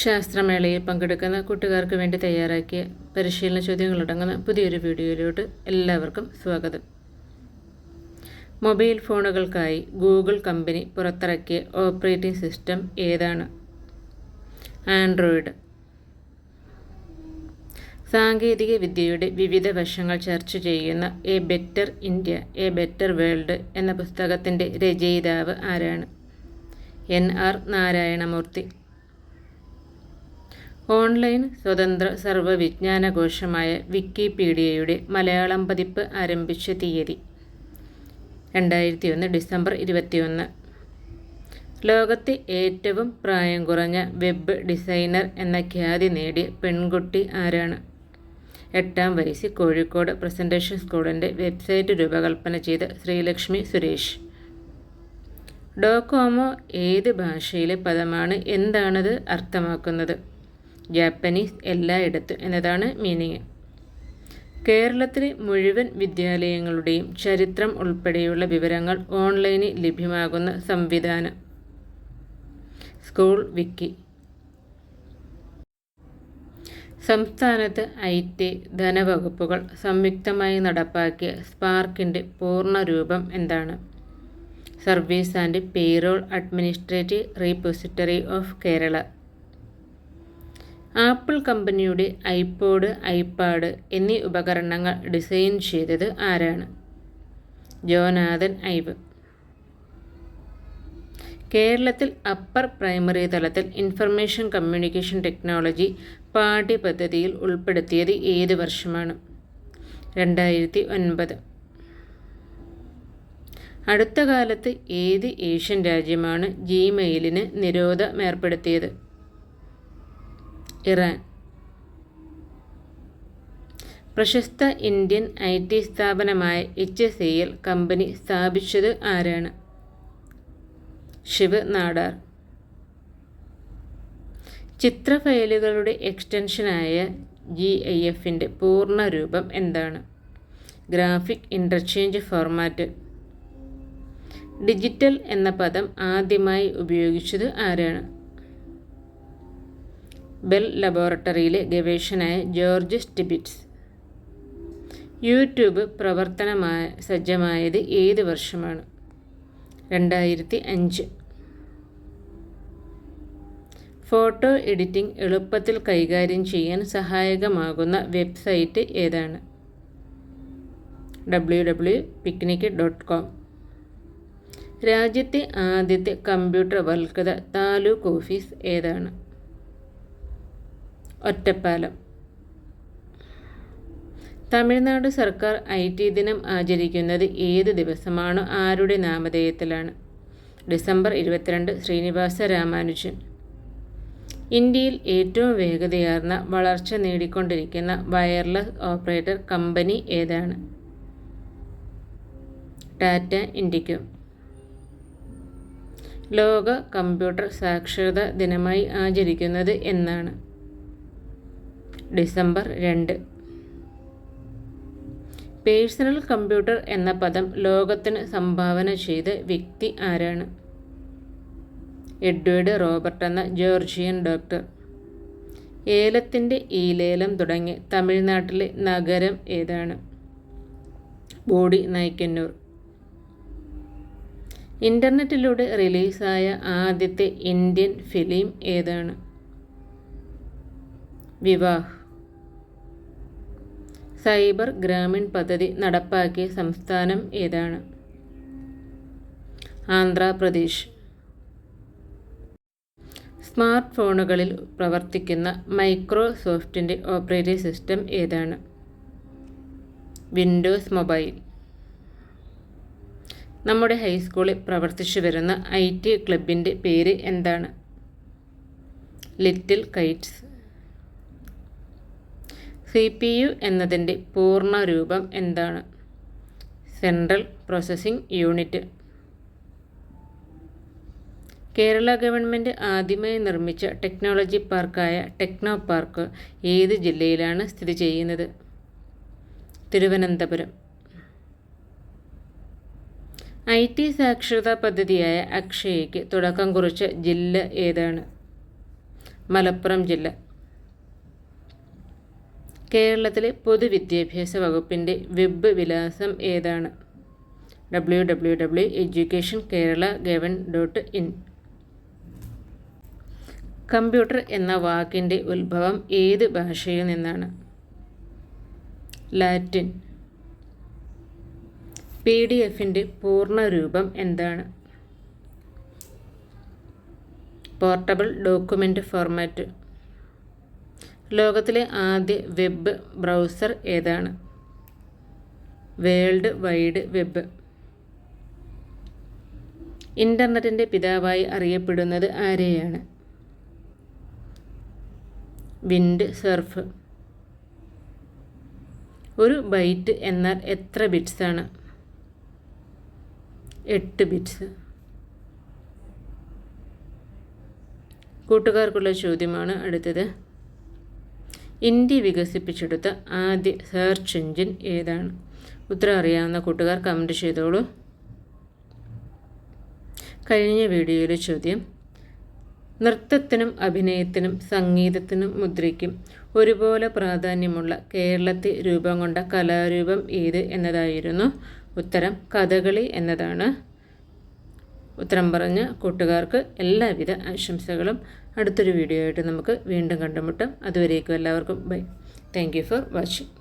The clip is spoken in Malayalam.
ശാസ്ത്രമേളയിൽ പങ്കെടുക്കുന്ന കൂട്ടുകാർക്ക് വേണ്ടി തയ്യാറാക്കിയ പരിശീലന ചോദ്യങ്ങളടങ്ങുന്ന പുതിയൊരു വീഡിയോയിലോട്ട് എല്ലാവർക്കും സ്വാഗതം. മൊബൈൽ ഫോണുകൾക്കായി ഗൂഗിൾ കമ്പനി പുറത്തിറക്കിയ ഓപ്പറേറ്റിംഗ് സിസ്റ്റം ഏതാണ്? ആൻഡ്രോയിഡ്. സാങ്കേതിക വിദ്യയുടെ വിവിധ വശങ്ങൾ ചർച്ച ചെയ്യുന്ന a better India a better world എന്ന പുസ്തകത്തിന്റെ രചയിതാവ് ആരാണ്? N R Narayana Murthy. ഓൺലൈൻ സ്വതന്ത്ര സർവവിജ്ഞാനകോശമായ വിക്കിപീഡിയയുടെ മലയാളം പതിപ്പ് ആരംഭിച്ച തീയതി രണ്ടായിരത്തി ഒന്ന് ഡിസംബർ ഇരുപത്തിയൊന്ന്. ലോകത്തെ ഏറ്റവും പ്രായം കുറഞ്ഞ വെബ് ഡിസൈനർ എന്ന ഖ്യാതി നേടിയ പെൺകുട്ടി ആരാണ്? എട്ടാം വയസ്സിൽ കോഴിക്കോട് പ്രസന്റേഷൻ സ്കൂളിന്റെ വെബ്സൈറ്റ് രൂപകൽപ്പന ചെയ്ത ശ്രീലക്ഷ്മി സുരേഷ്. ഡോകോമോ ഏത് ഭാഷയിലെ പദമാണ്? എന്താണത് അർത്ഥമാക്കുന്നത്? ജാപ്പനീസ് എല്ലായിടത്തും എന്നതാണ് മീനിങ് കേരളത്തിലെ മുഴുവൻ വിദ്യാലയങ്ങളുടെയും ചരിത്രം ഉൾപ്പെടെയുള്ള വിവരങ്ങൾ ഓൺലൈനിൽ ലഭ്യമാകുന്ന സംവിധാനം. സ്കൂൾ വിക്കി സംസ്ഥാനത്ത് ഐ ടി ധനവകുപ്പുകൾ സംയുക്തമായി നടപ്പാക്കിയ സ്പാർക്കിന്റെ പൂർണരൂപം എന്താണ്? Service and payroll administrative repository of Kerala Apple കമ്പനിയുടെ ഐപോഡ് ഐപാഡ് എന്നീ ഉപകരണങ്ങൾ ഡിസൈൻ ചെയ്തത് ആരാണ്? Jonathan Ive. കേരളത്തിൽ അപ്പർ പ്രൈമറി തലത്തിൽ ഇൻഫർമേഷൻ കമ്മ്യൂണിക്കേഷൻ ടെക്നോളജി പാഠ്യപദ്ധതിയിൽ ഉൾപ്പെടുത്തിയത് ഏത് വർഷമാണ്? രണ്ടായിരത്തി ഒൻപത് അടുത്ത കാലത്ത് ഏത് ഏഷ്യൻ രാജ്യമാണ് ജിമെയിലിന് നിരോധം ഏർപ്പെടുത്തിയത്? ഇറാൻ. പ്രശസ്ത ഇന്ത്യൻ ഐ ടി സ്ഥാപനമായ എച്ച് എസ് എൽ കമ്പനി സ്ഥാപിച്ചത് ആരാണ്? ശിവ് നാടാർ. ചിത്ര ഫയലുകളുടെ എക്സ്റ്റൻഷനായ ജി ഐ എഫിന്റെ പൂർണരൂപം എന്താണ്? Graphic interchange format. ഡിജിറ്റൽ എന്ന പദം ആദ്യമായി ഉപയോഗിച്ചത് ആരാണ്? ബെൽ ലബോറട്ടറിയിലെ ഗവേഷകനായ ജോർജ് സ്റ്റിബിറ്റ്സ്. യൂട്യൂബ് പ്രവർത്തനമായ സജ്ജമായത് ഏത് വർഷമാണ്? രണ്ടായിരത്തി അഞ്ച് ഫോട്ടോ എഡിറ്റിംഗ് എളുപ്പത്തിൽ കൈകാര്യം ചെയ്യാൻ സഹായകമാകുന്ന വെബ്സൈറ്റ് ഏതാണ്? W W picnic dot com. രാജ്യത്തെ ആദ്യത്തെ കമ്പ്യൂട്ടർ വൽക്കത താലൂക്ക് ഓഫീസ് ഏതാണ്? ഒറ്റപ്പാലം. തമിഴ്നാട് സർക്കാർ ഐ ടി ദിനം ആചരിക്കുന്നത് ഏത് ദിവസമാണോ ആരുടെ നാമധേയത്തിലാണ്? ഡിസംബർ ഇരുപത്തിരണ്ട് ശ്രീനിവാസ രാമാനുജൻ. ഇന്ത്യയിൽ ഏറ്റവും വേഗതയാർന്ന വളർച്ച നേടിക്കൊണ്ടിരിക്കുന്ന വയർലെസ് ഓപ്പറേറ്റർ കമ്പനി ഏതാണ്? ടാറ്റ ഇൻഡിക്കോ ലോക കമ്പ്യൂട്ടർ സാക്ഷരതാ ദിനമായി ആചരിക്കുന്നത് എന്നാണ്. ഡിസംബർ രണ്ട്. പേഴ്സണൽ കമ്പ്യൂട്ടർ എന്ന പദം ലോകത്തിന് സംഭാവന ചെയ്ത വ്യക്തി ആരാണ്? എഡ്വേർഡ് റോബർട്ട് എന്ന ജോർജിയൻ ഡോക്ടർ. ഏലത്തിന്റെ ഈലേലം തുടങ്ങി തമിഴ്നാട്ടിലെ നഗരം ഏതാണ്? ബോഡി നായ്ക്കന്നൂർ. ഇന്റർനെറ്റിലൂടെ റിലീസായ ആദ്യത്തെ ഇന്ത്യൻ ഫിലിം ഏതാണ്? വിവാഹ്. സൈബർ ഗ്രാമീൺ പദ്ധതി നടപ്പാക്കിയ സംസ്ഥാനം ഏതാണ്? ആന്ധ്രാപ്രദേശ്. സ്മാർട്ട് ഫോണുകളിൽ പ്രവർത്തിക്കുന്ന മൈക്രോസോഫ്റ്റിന്റെ ഓപ്പറേറ്റിംഗ് സിസ്റ്റം ഏതാണ്? Windows Mobile. നമ്മുടെ ഹൈസ്കൂളിൽ പ്രവർത്തിച്ചു വരുന്ന ഐ ടി ക്ലബിന്റെ പേര് എന്താണ്? Little Kites. C P U എന്നതിന്റെ പൂർണ രൂപം എന്താണ്? Central processing unit. Kerala government ആദ്യമായി നിർമ്മിച്ച ടെക്നോളജി പാർക്കായ ടെക്നോ പാർക്ക് ഏത് ജില്ലയിലാണ് സ്ഥിതി ചെയ്യുന്നത്? തിരുവനന്തപുരം. ഐ ടി സാക്ഷരതാ പദ്ധതിയായ അക്ഷയയ്ക്ക് തുടക്കം കുറിച്ച ജില്ല ഏതാണ്? മലപ്പുറം ജില്ല. കേരളത്തിലെ പൊതുവിദ്യാഭ്യാസ വകുപ്പിന്റെ വെബ് വിലാസം ഏതാണ്? W W W education Kerala gov dot in computer എന്ന വാക്കിന്റെ ഉത്ഭവം ഏത് ഭാഷയിൽ നിന്നാണ്? ലാറ്റിൻ. പി ഡി എഫിന്റെ പൂർണരൂപം എന്താണ്? Portable document format. ലോകത്തിലെ ആദ്യ വെബ് ബ്രൗസർ ഏതാണ്? World wide web. ഇന്റർനെറ്റിന്റെ പിതാവായി അറിയപ്പെടുന്നത് ആരെയാണ്? Wind surf. ഒരു ബൈറ്റ് എന്നാൽ എത്ര ബിറ്റ്സ് ആണ്? എട്ട് ബിറ്റ്സ്. കൂട്ടുകാർക്കുള്ള ചോദ്യമാണ് അടുത്തത്. ഇന്ത്യ വികസിപ്പിച്ചെടുത്ത ആദ്യ സെർച്ച് എഞ്ചിൻ ഏതാണ്? ഉത്തരം അറിയാവുന്ന കൂട്ടുകാർ കമന്റ് ചെയ്തോളൂ. കഴിഞ്ഞ വീഡിയോയിലെ ചോദ്യം നൃത്തത്തിനും അഭിനയത്തിനും സംഗീതത്തിനും മുദ്രയ്ക്കും ഒരുപോലെ പ്രാധാന്യമുള്ള കേരളത്തിൽ രൂപം കൊണ്ട കലാരൂപം ഏത് എന്നതായിരുന്നു? ഉത്തരം കഥകളി എന്നതാണ്. ഉത്തരം പറഞ്ഞ കൂട്ടുകാർക്ക് എല്ലാവിധ ആശംസകളും അടുത്തൊരു വീഡിയോ ആയിട്ട് നമുക്ക് വീണ്ടും കണ്ടുമുട്ടാം. അതുവരേക്കും എല്ലാവർക്കും ബൈ. Thank for watching